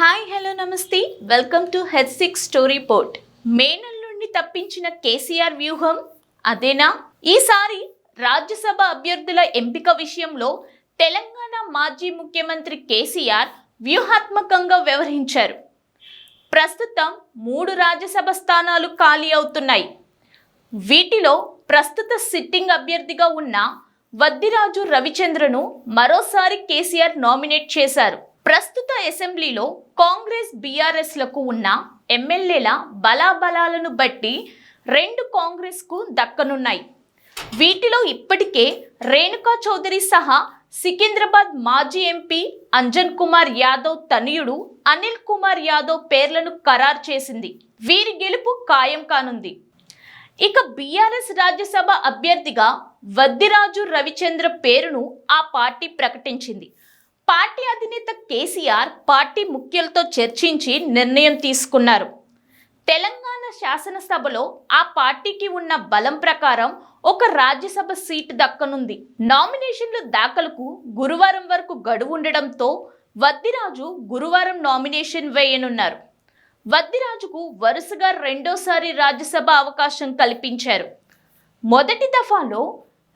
Hi hello నమస్తే. Welcome to head six story port మేనల్ నుండి తప్పించిన కేసీఆర్ వ్యూహం అదేనా? ఈసారి రాజ్యసభ అభ్యర్థుల ఎంపిక విషయంలో తెలంగాణ మాజీ ముఖ్యమంత్రి కేసీఆర్ వ్యూహాత్మకంగా వ్యవహరించారు. ప్రస్తుతం మూడు రాజ్యసభ స్థానాలు ఖాళీ అవుతున్నాయి. వీటిలో ప్రస్తుత సిట్టింగ్ అభ్యర్థిగా ఉన్న వద్దిరాజు రవిచంద్రను మరోసారి కేసీఆర్ నామినేట్ చేశారు. ప్రస్తుత అసెంబ్లీలో కాంగ్రెస్ బీఆర్ఎస్లకు ఉన్న ఎమ్మెల్యేల బలాబలాలను బట్టి రెండు కాంగ్రెస్కు దక్కనున్నాయి. వీటిలో ఇప్పటికే రేణుకా చౌదరి సహా సికింద్రాబాద్ మాజీ ఎంపీ అంజన్ కుమార్ యాదవ్ తనయుడు అనిల్ కుమార్ యాదవ్ పేర్లను ఖరారు చేసింది. వీరి గెలుపు ఖాయం కానుంది. ఇక బీఆర్ఎస్ రాజ్యసభ అభ్యర్థిగా వద్దిరాజు రవిచంద్ర పేరును ఆ పార్టీ ప్రకటించింది. పార్టీ అధినేత కేసీఆర్ పార్టీ ముఖ్యులతో చర్చించి నిర్ణయం తీసుకున్నారు. తెలంగాణ శాసనసభలో ఆ పార్టీకి ఉన్న బలం ప్రకారం ఒక రాజ్యసభ సీటు దక్కనుంది. నామినేషన్లు దాఖలకు గురువారం వరకు గడువు ఉండడంతో వద్దిరాజు గురువారం నామినేషన్ వేయనున్నారు. వద్దిరాజుకు వరుసగా రెండోసారి రాజ్యసభ అవకాశం కల్పించారు. మొదటి దఫాలో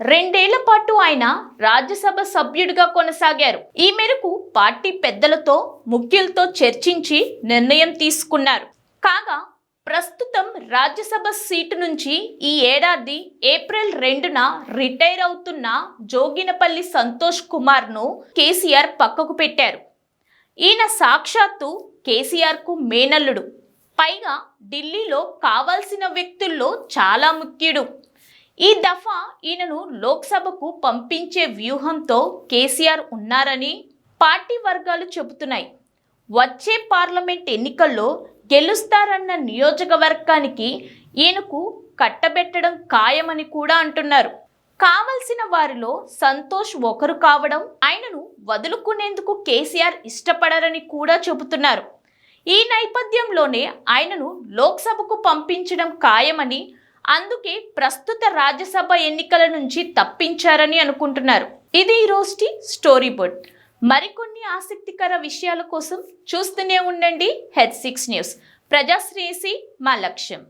రెండేళ్ళ పాటు ఆయన రాజ్యసభ సభ్యుడిగా కొనసాగారు. ఈ మేరకు పార్టీ పెద్దలతో ముఖ్యులతో చర్చించి నిర్ణయం తీసుకున్నారు. కాగా ప్రస్తుతం రాజ్యసభ సీటు నుంచి ఈ ఏడాది ఏప్రిల్ రెండున రిటైర్ అవుతున్న జోగినపల్లి సంతోష్ కుమార్ను కేసీఆర్ పక్కకు పెట్టారు. ఈయన సాక్షాత్తు కేసీఆర్కు మేనల్లుడు. పైగా ఢిల్లీలో కావాల్సిన వ్యక్తుల్లో చాలా ముఖ్యుడు. ఈ దఫా ఈయనను లోక్సభకు పంపించే వ్యూహంతో కేసీఆర్ ఉన్నారని పార్టీ వర్గాలు చెబుతున్నాయి. వచ్చే పార్లమెంట్ ఎన్నికల్లో గెలుస్తారన్న నియోజకవర్గానికి ఈయనకు కట్టబెట్టడం ఖాయమని కూడా అంటున్నారు. కావలసిన వారిలో సంతోష్ ఒకరు కావడం ఆయనను వదులుకునేందుకు కేసీఆర్ ఇష్టపడరని కూడా చెబుతున్నారు. ఈ నేపథ్యంలోనే ఆయనను లోక్సభకు పంపించడం ఖాయమని అందుకే ప్రస్తుత రాజ్యసభ ఎన్నికల నుంచి తప్పించారని అనుకుంటున్నారు. ఇది ఈ స్టోరీ బోర్డ్ మరికొన్ని ఆసక్తికర విషయాల కోసం చూస్తూనే ఉండండి హెడ్ సిక్స్ న్యూస్. ప్రజాశ్రేయసి మా లక్ష్యం.